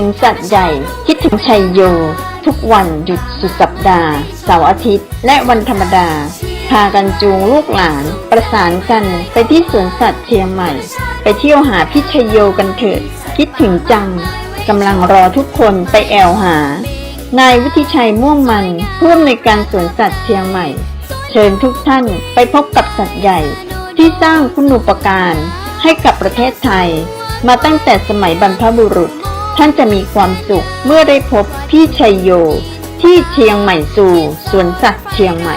ึงสัตว์ใหญ่ คิดถึงชัยโย ทุกวันหยุดสุดสัปดาห์ เสาร์อาทิตย์ และวันธรรมดา พากันจูงลูกหลาน ประสานกันไปที่สวนสัตว์เชียงใหม่ ไปเที่ยวหาพี่ชัยโยกันเถิด คิดถึงจังกำลังรอทุกคนไปแอวหา นายวุฒิชัยม่วงมันผู้อำนวยการสวนสัตว์เชียงใหม่ เชิญทุกท่านไปพบกับสัตว์ใหญ่ ที่สร้างคุณูปการให้กับประเทศไทย มาตั้งแต่สมัยบรรพบุรุษ ท่านจะมีความสุขเมื่อได้พบพี่ชัยโย ที่เชียงใหม่สู่สวนสัตว์เชียงใหม่